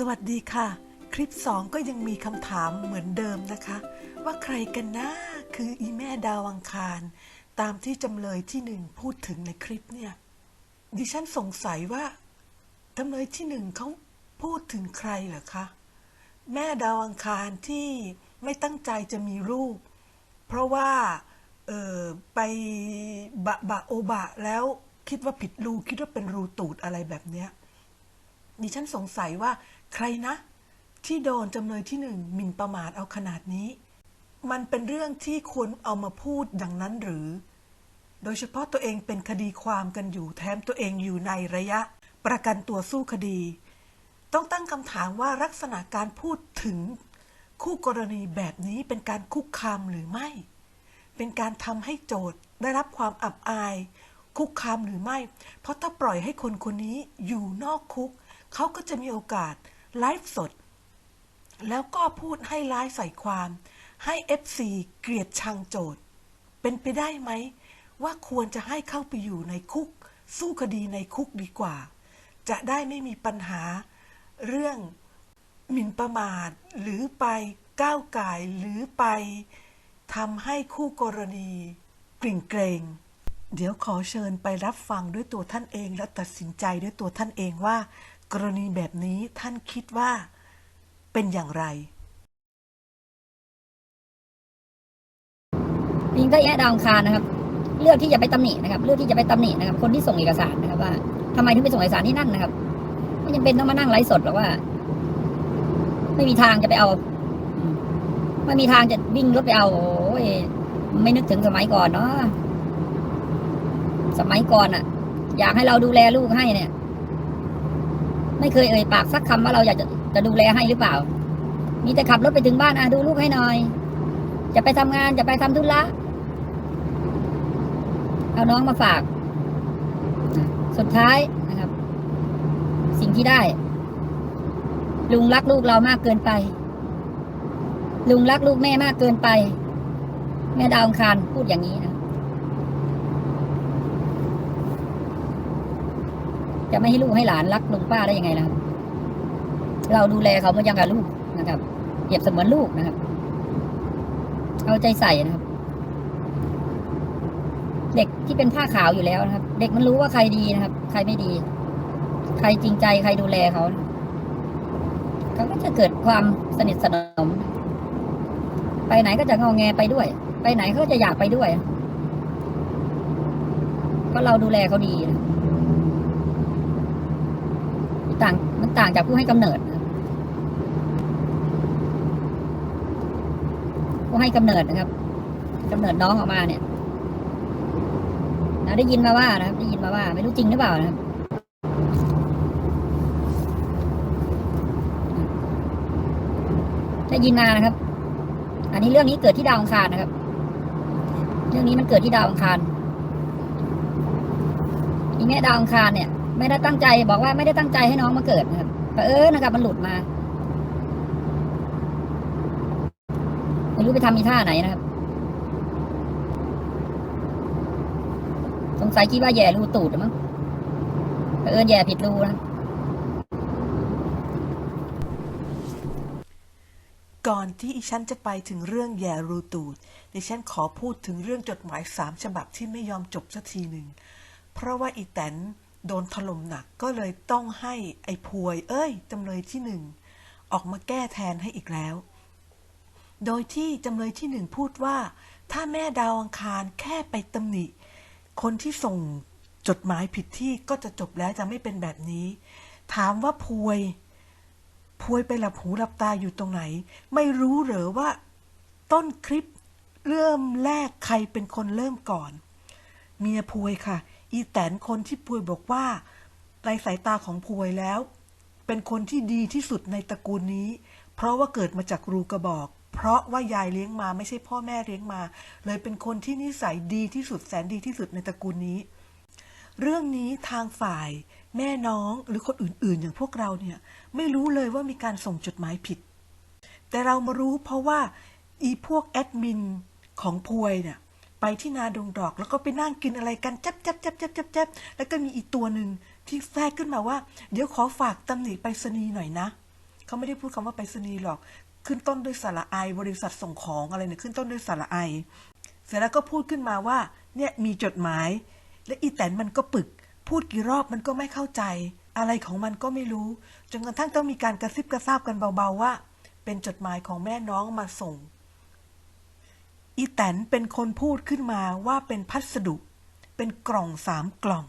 สวัสดีค่ะ คลิป 2 ก็ยังมีคำถามเหมือนเดิมนะคะ ว่าใครกันนะคืออีแม่ดาวังคารตามที่จำเลยที่หนึ่งพูดถึงในคลิปเนี่ย ดิฉันสงสัยว่าจำเลยที่หนึ่งเขาพูดถึงใครเหรอคะ แม่ดาวังคารที่ไม่ตั้งใจจะมีลูก เพราะว่าเออไปบะบะโอบะแล้วคิดว่าผิดรูคิดว่าเป็นรูตูดอะไรแบบเนี้ยดิฉันสงสัยว่า ใครนะ ที่โดนจำเลยที่หนึ่งหมิ่นประมาทเอาขนาดนี้ มันเป็นเรื่องที่ควรเอามาพูดดังนั้นหรือ โดยเฉพาะตัวเองเป็นคดีความกันอยู่แถมตัวเองอยู่ในระยะ ประกันตัวสู้คดี ต้องตั้งคำถามว่าลักษณะการพูดถึง คู่กรณีแบบนี้เป็นการคุกคามหรือไม่ เป็นการทำให้โจทย์ได้รับความอับอาย คุกคามหรือไม่ เพราะถ้าปล่อยให้คนคนนี้อยู่นอกคุกเขาก็จะมีโอกาส ไลฟ์สด แล้วก็พูดให้ร้ายใส่ความ ให้ FC เกลียดชังโจทย์ เป็นไปได้ไหม ว่าควรจะให้เข้าไปอยู่ในคุก สู้คดีในคุกดีกว่า จะได้ไม่มีปัญหา เรื่องหมิ่นประมาท หรือไปก้าวไก่หรือไปทำให้คู่กรณีกริ่งเกรง เดี๋ยวขอเชิญไปรับฟังด้วยตัวท่านเองและตัดสินใจด้วยตัวท่านเองว่า กรณีแบบนี้ท่านคิดว่าเป็นอย่างไรจริงก็แย่ดาวอังคารนะครับ เลือกที่จะไปตำหนินะครับ เลือกที่จะไปตำหนินะครับ คนที่ส่งเอกสารนะครับ ว่าทำไมถึงไปส่งเอกสารที่นั่นนะครับ ไม่จำเป็นต้องมานั่งไลฟ์สดหรอกว่า ไม่มีทางจะไปเอาไม่มีทางจะวิ่งรถไปเอาโอ้ยไม่นึกถึงสมัยก่อนเนาะสมัยก่อนอะอยากให้เราดูแลลูกให้เนี่ย ไม่เคยเอ่ยปากสักคำว่าเราอยากจะจะดูแลให้หรือเปล่า มีแต่ขับรถไปถึงบ้านอะดูลูกให้หน่อย จะไปทำงานจะไปทำธุระเอาน้องมาฝาก สุดท้ายนะครับ สิ่งที่ได้ ลุงรักลูกเรามากเกินไป ลุงรักลูกแม่มากเกินไป แม่ดาวอังคารพูดอย่างนี้นะ จะไม่ให้ลูกให้หลานรักลุงป้าได้ยังไงล่ะครับเราดูแลเขาเหมายังกับลูกนะครับเปรียบเสมือนลูกนะครับ เอาใจใส่นะครับ เด็กที่เป็นผ้าขาวอยู่แล้วนะครับ เด็กมันรู้ว่าใครดีนะครับ ใครไม่ดี ใครจริงใจใครดูแลเขาเขาก็จะเกิดความสนิทสนม ไปไหนก็จะงอแงไปด้วย ไปไหนเขาก็จะอยากไปด้วย เพราะเราดูแลเขาดีนะ ต่างมันต่างจากผู้ให้กำเนิดนะผู้ให้กำเนิดนะครับกำเนิดน้องออกมาเนี่ยนะได้ยินมาว่านะครับ ได้ยินมาว่า ไม่รู้จริงหรือเปล่านะครับได้ยินมานะครับ อันนี้เรื่องนี้เกิดที่ดาวอังคารนะครับ เรื่องนี้มันเกิดที่ดาวอังคารอีแม่ดาวอังคารเนี่ย ไม่ได้ตั้งใจ บอกว่าไม่ได้ตั้งใจให้น้องมาเกิดนะครับแต่เออนะครับ มันหลุดมาไม่รู้ไปทำมีท่าไหนนะครับ สงสัยคิดว่าแย่รูตูดมั้งเผอิญแย่ผิดรูนะก่อนที่อีฉันจะไปถึงเรื่องแย่รูตูดดิฉันขอพูดถึงเรื่องจดหมายสามฉบับที่ไม่ยอมจบสักทีหนึ่ง เพราะว่าอีแตน โดนถล่มหนักก็เลยต้องให้ไอ้พวย เอ้ยจำเลยที่หนึ่งออกมาแก้แทนให้อีกแล้ว โดยที่จำเลยที่หนึ่งพูดว่า ถ้าแม่ดาวอังคารแค่ไปตำหนิ คนที่ส่งจดหมายผิดที่ก็จะจบแล้วจะไม่เป็นแบบนี้ ถามว่าพวย พวยไปหลับหูหลับตาอยู่ตรงไหน ไม่รู้เหรอว่า ต้นคลิปเริ่มแรกใครเป็นคนเริ่มก่อน เมียพวยค่ะ อีแตนคนที่พวยบอกว่าในสายตาของพวยแล้ว เป็นคนที่ดีที่สุดในตระกูลนี้ เพราะว่าเกิดมาจากรูกระบอก เพราะว่ายายเลี้ยงมาไม่ใช่พ่อแม่เลี้ยงมา เลยเป็นคนที่นิสัยดีที่สุดแสนดีที่สุดในตระกูลนี้ เรื่องนี้ทางฝ่าย แม่น้องหรือคนอื่น ๆ อย่างพวกเราเนี่ยไม่รู้เลยว่ามีการส่งจดหมายผิด แต่เรามารู้เพราะว่าอีพวกแอดมินของพวยเนี่ย ไปที่นาดงดอก แล้วก็ไปนั่งกินอะไรกันจับจับจับจับจับจับแล้วก็มีอีกตัวหนึ่งที่แทรกขึ้นมาว่า เดี๋ยวขอฝากตำหนิไปรษณีย์หน่อยนะเขาไม่ได้พูดคำว่าไปรษณีย์หรอก ขึ้นต้นด้วยสระไอบริษัทส่งของอะไรเนี่ยขึ้นต้นด้วยสระไอ เสร็จแล้วก็พูดขึ้นมาว่าเนี่ยมีจดหมาย และอีแตนมันก็ปึก พูดกี่รอบมันก็ไม่เข้าใจ อะไรของมันก็ไม่รู้จนกระทั่งต้องมีการกระซิบกระซาบกันเบาๆว่า เป็นจดหมายของแม่น้องมาส่ง อีแตนเป็นคนพูดขึ้นมาว่าเป็นพัสดุ เป็นกล่องสามกล่อง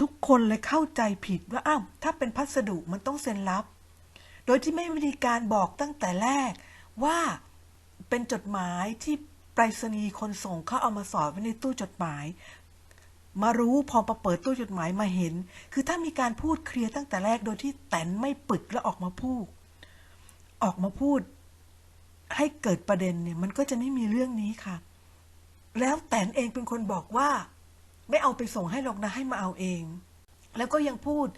ทุกคนเลยเข้าใจผิดว่าอ้าวถ้าเป็นพัสดุมันต้องเซ็นรับ โดยที่ไม่มีการบอกตั้งแต่แรกว่าเป็นจดหมายที่ไปรษณีย์คนส่งเขาเอามาสอดไว้ในตู้จดหมาย มารู้พอมาเปิดตู้จดหมายมาเห็น คือถ้ามีการพูดเคลียร์ตั้งแต่แรกโดยที่แตนไม่ปึกแล้วออกมาพูด ออกมาพูด ให้เกิดประเด็นเนี่ยมันก็จะไม่มีเรื่องนี้ค่ะ แล้วแตนเองเป็นคนบอกว่า ไม่เอาไปส่งให้หรอกนะให้มาเอาเอง แล้วก็ยังพูด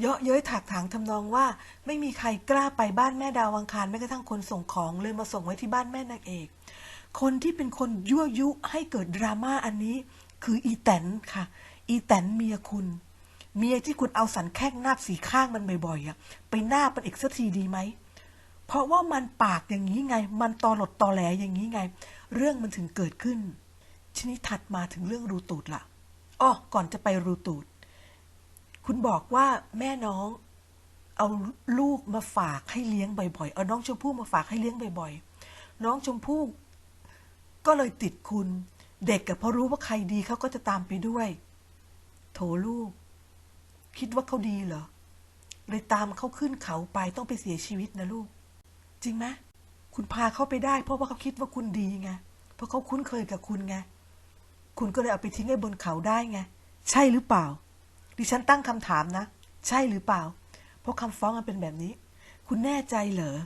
เยาะเย้ยถากถางทำนองว่า ไม่มีใครกล้าไปบ้านแม่ดาวังคารแม้กระทั่งคนส่งของเลยมาส่งไว้ที่บ้านแม่นางเอก คนที่เป็นคนยั่วยุให้เกิดดราม่าอันนี้ คืออีแตนค่ะ อีแตนเมียคุณเมียที่คุณเอาสันแข้งนาบสีข้างมันบ่อยๆอะไปหน้ามันอีกสักทีดีไหม เพราะว่ามันปากอย่างนี้ไง มันตอหลดตอแหลอย่างนี้ไง เรื่องมันถึงเกิดขึ้น ทีนี้ถัดมาถึงเรื่องรูตูดละอ้อก่อนจะไปรูตูด คุณบอกว่าแม่น้อง เอาลูกมาฝากให้เลี้ยงบ่อยๆ เอาน้องชมพู่มาฝากให้เลี้ยงบ่อยๆ น้องชมพู่ก็เลยติดคุณ เด็กกับพอรู้ว่าใครดีเขาก็จะตามไปด้วย โถลูก คิดว่าเขาดีเหรอเลยตามเขาขึ้นเขาไปต้องไปเสียชีวิตนะลูก จริงไหมคุณพาเขาไปได้ เพราะว่าเขาคิดว่าคุณดีไงเพราะเขาคุ้นเคยกับคุณไงคุณก็เลยเอาไปทิ้งไว้บนเขาได้ไง ใช่หรือเปล่า ดิฉันตั้งคำถามนะ ใช่หรือเปล่า เพราะคำฟ้องมันเป็นแบบนี้ คุณแน่ใจเหรอ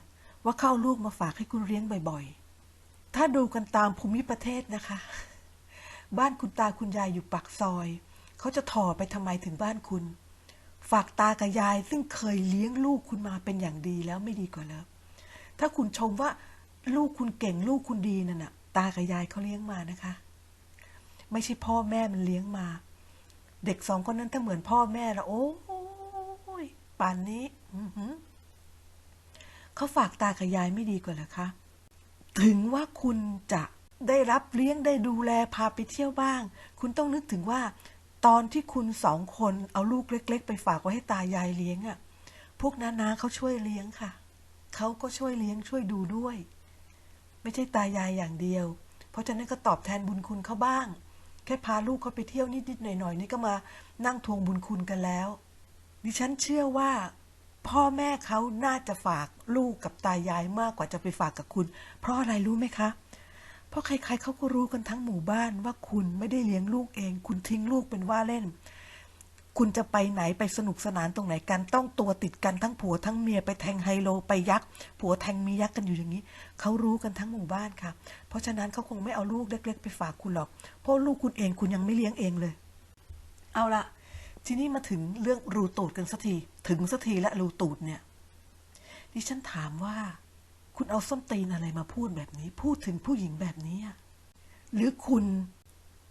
ว่าเข้าลูกมาฝากให้คุณเลี้ยงบ่อยๆ ถ้าดูกันตามภูมิประเทศนะคะ บ้านคุณตาคุณยายอยู่ปากซอย เขาจะถอไปทำไมถึงบ้านคุณ ฝากตากับยายซึ่งเคยเลี้ยงลูกคุณมาเป็นอย่างดีแล้วไม่ดีกว่าแล้ว ถ้าคุณชมว่าลูกคุณเก่งลูกคุณดีนั่นน่ะ ตากับยายเขาเลี้ยงมานะคะ ไม่ใช่พ่อแม่มันเลี้ยงมา เด็กสองคนนั้นถ้าเหมือนพ่อแม่ละโอ้ยป่านนี้อือเขาฝากตากับยายไม่ดีกว่าเหรอคะถึงว่าคุณจะได้รับเลี้ยงได้ดูแลพาไปเที่ยวบ้าง คุณต้องนึกถึงว่า ตอนที่คุณสองคนเอาลูกเล็ก ๆ ไปฝากไว้ให้ตายายเลี้ยงอะ่ะ พวกน้าๆเขาช่วยเลี้ยงค่ะ เขาก็ช่วยเลี้ยงช่วยดูด้วย ไม่ใช่ตายายอย่างเดียว เพราะฉะนั้นก็ตอบแทนบุญคุณเขาบ้าง แค่พาลูกเขาไปเที่ยวนิดๆหน่อยๆนี่ก็มานั่งทวงบุญคุณกันแล้ว ดิฉันเชื่อว่า พ่อแม่เขาน่าจะฝากลูกกับตายายมากกว่าจะไปฝากกับคุณ เพราะอะไรรู้ไหมคะเพราะใครๆเขาก็รู้กันทั้งหมู่บ้านว่าคุณไม่ได้เลี้ยงลูกเอง คุณทิ้งลูกเป็นว่าเล่น คุณจะไปไหนไปสนุกสนานตรงไหนกันต้องตัวติดกันทั้งผัวทั้งเมียไปแทงไฮโลไปยักษ์ผัวแทงเมียยักษ์กันอยู่อย่างนี้เขารู้กันทั้งหมู่บ้านค่ะ เพราะฉะนั้นเขาคงไม่เอาลูกเล็ก ๆ ไปฝากคุณหรอก เพราะลูกคุณเองคุณยังไม่เลี้ยงเองเลย เอาละทีนี้มาถึงเรื่องรูตูดกันสักทีถึงสักทีและรูตูดเนี่ยดิฉันถามว่า คุณเอาส้นตีนอะไรมาพูดแบบนี้ พูดถึงผู้หญิงแบบนี้หรือคุณ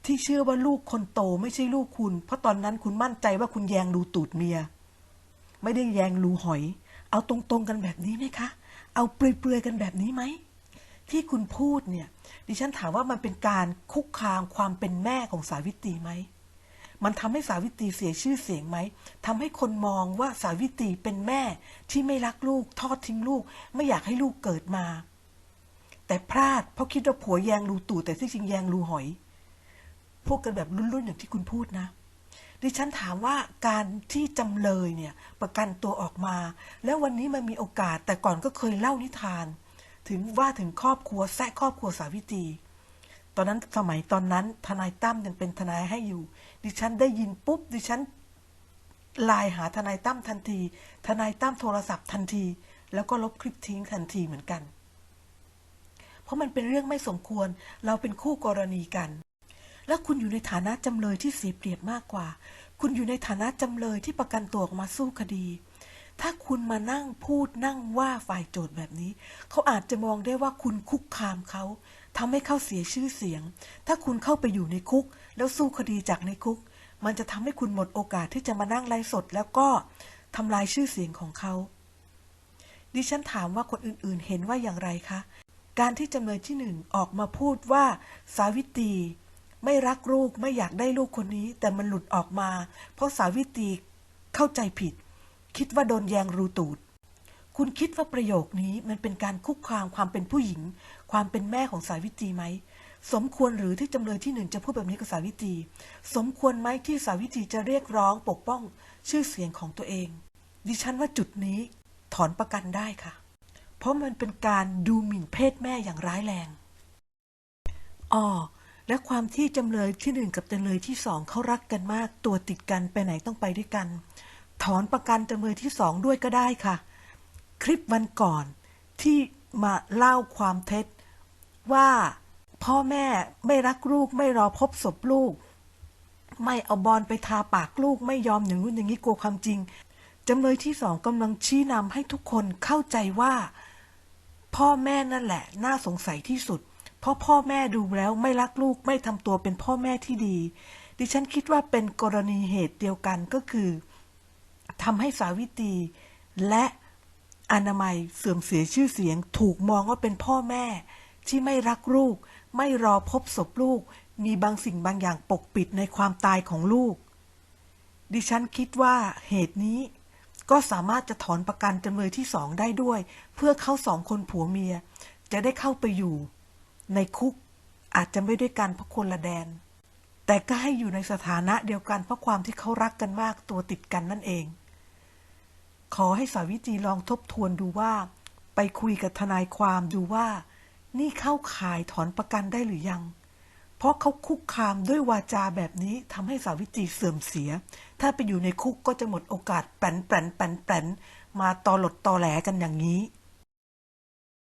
ที่เชื่อว่าลูกคนโตไม่ใช่ลูกคุณ เพราะตอนนั้นคุณมั่นใจว่าคุณแยงรูตูดเมีย ไม่ได้แยงรูหอย เอาตรงๆกันแบบนี้ไหมคะ เอาเปลือยๆกันแบบนี้ไหม ที่คุณพูดเนี่ย ดิฉันถามว่ามันเป็นการคุกคามความเป็นแม่ของสาวิตรีไหม มันทำให้สาวิตรีเสียชื่อเสียงไหมทำให้คนมองว่าสาวิตรีเป็นแม่ที่ไม่รักลูก ทอดทิ้งลูก ไม่อยากให้ลูกเกิดมา แต่พลาดเพราะคิดว่าผัวแยงรูตูดแต่ที่จริงแยงรูหอย พูดกันแบบรุ่นๆอย่างที่คุณพูดนะ ดิฉันถามว่าการที่จำเลยเนี่ยประกันตัวออกมา แล้ววันนี้มันมีโอกาสแต่ก่อนก็เคยเล่านิทาน ถึงว่าถึงครอบครัวแทะครอบครัวสาวิตรีตอนนั้นสมัยตอนนั้นทนายตั้มยังเป็นทนายให้อยู่ ดิฉันได้ยินปุ๊บ ดิฉันไลน์หาทนายตั้มทันที ทนายตั้มโทรศัพท์ทันที แล้วก็ลบคลิปทิ้งทันทีเหมือนกัน เพราะมันเป็นเรื่องไม่สมควรเราเป็นคู่กรณีกัน แล้วคุณอยู่ในฐานะจำเลยที่เสียเปรียบมากกว่า คุณอยู่ในฐานะจำเลยที่ประกันตัวออกมาสู้คดี ถ้าคุณมานั่งพูดนั่งว่าฝ่ายโจทย์แบบนี้ เขาอาจจะมองได้ว่าคุณคุกคามเขาทำให้เขาเสียชื่อเสียง ถ้าคุณเข้าไปอยู่ในคุก แล้วสู้คดีจากในคุก มันจะทำให้คุณหมดโอกาสที่จะมานั่งไลฟ์สด แล้วก็ทำลายชื่อเสียงของเขา ดิฉันถามว่าคนอื่นๆ เห็นว่าอย่างไรคะ การที่จำเลยที่หนึ่งออกมาพูดว่า สาวิตรี ไม่รักลูกไม่อยากได้ลูกคนนี้ แต่มันหลุดออกมา เพราะสาวิตรีเข้าใจผิด คิดว่าโดนแยงรูตูด คุณคิดว่าประโยคนี้มันเป็นการคุกคามความเป็นผู้หญิง ความเป็นแม่ของสาวิตรีไหมสมควรหรือที่จำเลยที่หนึ่งจะพูดแบบนี้กับสาวิตรีสมควรไหมที่สาวิตรีจะเรียกร้องปกป้องชื่อเสียงของตัวเอง ดิฉันว่าจุดนี้ถอนประกันได้ค่ะ เพราะมันเป็นการดูหมิ่นเพศแม่อย่างร้ายแรงอ๋อ และความที่จำเลยที่หนึ่งกับจำเลยที่สองเขารักกันมาก ตัวติดกันไปไหนต้องไปด้วยกัน ถอนประกันจำเลยที่สองด้วยก็ได้ค่ะ คลิปวันก่อนที่มาเล่าความเท็จ ว่าพ่อแม่ไม่รักลูกไม่รอพบศพลูก ไม่เอาบอลไปทาปากลูกไม่ยอมอย่างนู้นอย่างนี้กลัวความจริงจำเลยที่สองกำลังชี้นำให้ทุกคนเข้าใจว่า พ่อแม่นั่นแหละ น่าสงสัยที่สุด เพราะพ่อแม่ดูแล้วไม่รักลูกไม่ทำตัวเป็นพ่อแม่ที่ดี ดิฉันคิดว่าเป็นกรณีเหตุเดียวกันก็คือทำให้สาวิตรีและอนามัยเสื่อมเสียชื่อเสียง ถูกมองว่าเป็นพ่อแม่ ที่ไม่รักลูก ไม่รอพบศพลูก มีบางสิ่งบางอย่างปกปิดในความตายของลูก ดิฉันคิดว่าเหตุนี้ก็สามารถจะถอนประกันจำเลยที่สองได้ด้วย เพื่อเขาสองคนผัวเมีย จะได้เข้าไปอยู่ ในคุกอาจจะไม่ด้วยกันเพราะคนละแดน แต่ก็ให้อยู่ในสถานะเดียวกันเพราะความที่เขารักกันมากตัวติดกันนั่นเอง ขอให้สาวิตรีลองทบทวนดูว่า ไปคุยกับทนายความดูว่า นี่เข้าข่ายถอนประกันได้หรือยัง เพราะเขาคุกคามด้วยวาจาแบบนี้ทำให้สาวิตรีเสื่อมเสีย ถ้าไปอยู่ในคุกก็จะหมดโอกาสแปนแปนแปนแปนมาตอหลดตอแหลกันอย่างนี้